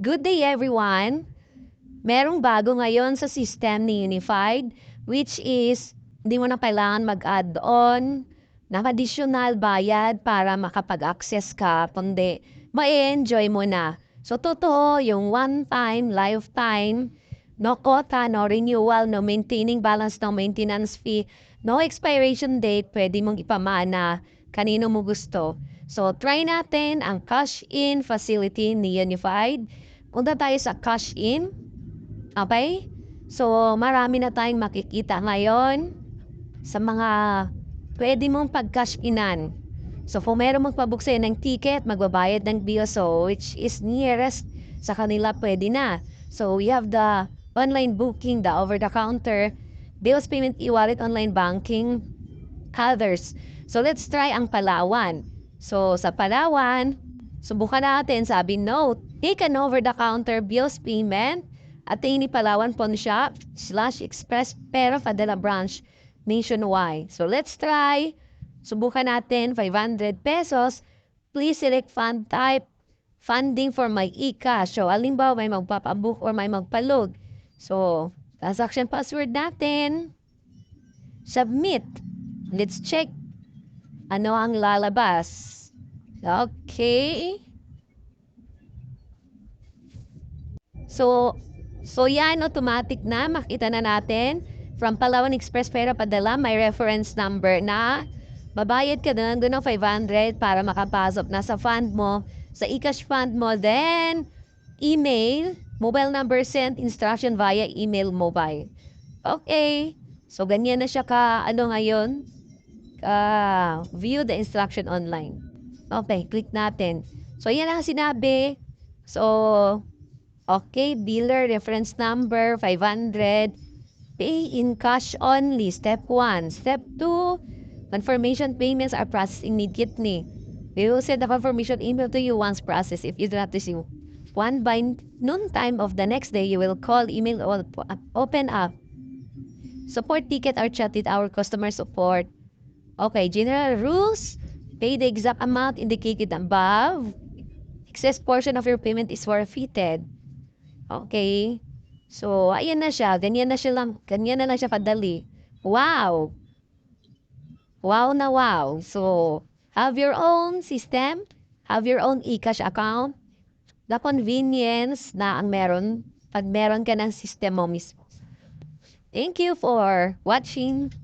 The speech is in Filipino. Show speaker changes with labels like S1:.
S1: Good day everyone! Merong bago ngayon sa system ni Unified which is hindi mo na kailangan mag-add on ng additional bayad para makapag-access ka kundi ma-enjoy mo na. So totoo yung one time, lifetime, no quota, no renewal, no maintaining balance, no maintenance fee, no expiration date, pwede mong ipamana kanino mo gusto. So try natin ang cash in facility ni Unified. Punta tayo sa cash in. Okay? So, marami na tayong makikita ngayon sa mga pwede mong pag-cash inan. So, kung meron magpabook sa'yo ng ticket, magbabayad ng BSO, which is nearest sa kanila, pwede na. So, we have the online booking, the over-the-counter, bills payment, e-wallet, online banking, others. So, let's try ang Palawan. So, sa Palawan, subukan natin, sabi note, take an over-the-counter bills payment at ni Palawan Pawn Shop slash Express Pero Fadela Branch nationwide. So, let's try. Subukan natin, 500 pesos. Please select fund type, funding for my e-cash. So, alimbawa, may magpapabook or may magpalog. So, transaction password natin. Submit. Let's check. Ano ang lalabas? Okay. So, so yan, automatic na. Makita na natin. From Palawan Express Pera Padala, may reference number na babayad ka doon, doon ng 500 para makapasok na sa fund mo, sa e-cash fund mo. Then, email, mobile number sent, instruction via email mobile. Okay. So, ganyan na siya ka, ano ngayon? Uh, view the instruction online. Okay, click natin. So, yan ang sinabi. So, okay, dealer reference number 500. Pay in cash only. Step 1. Step 2, confirmation payments are processed immediately. We will send the confirmation email to you once processed. If you do not receive one by noon time of the next day, you will call, email, or open up. Support ticket or chat with our customer support. Okay, general rules. Pay the exact amount indicated above. Excess portion of your payment is forfeited. Okay. So, ayan na siya. Ganyan na siya lang. Ganyan na lang siya kadali. Wow! Wow na wow. So, have your own system. Have your own e-cash account. The convenience na ang meron pag meron ka ng system mo mismo. Thank you for watching.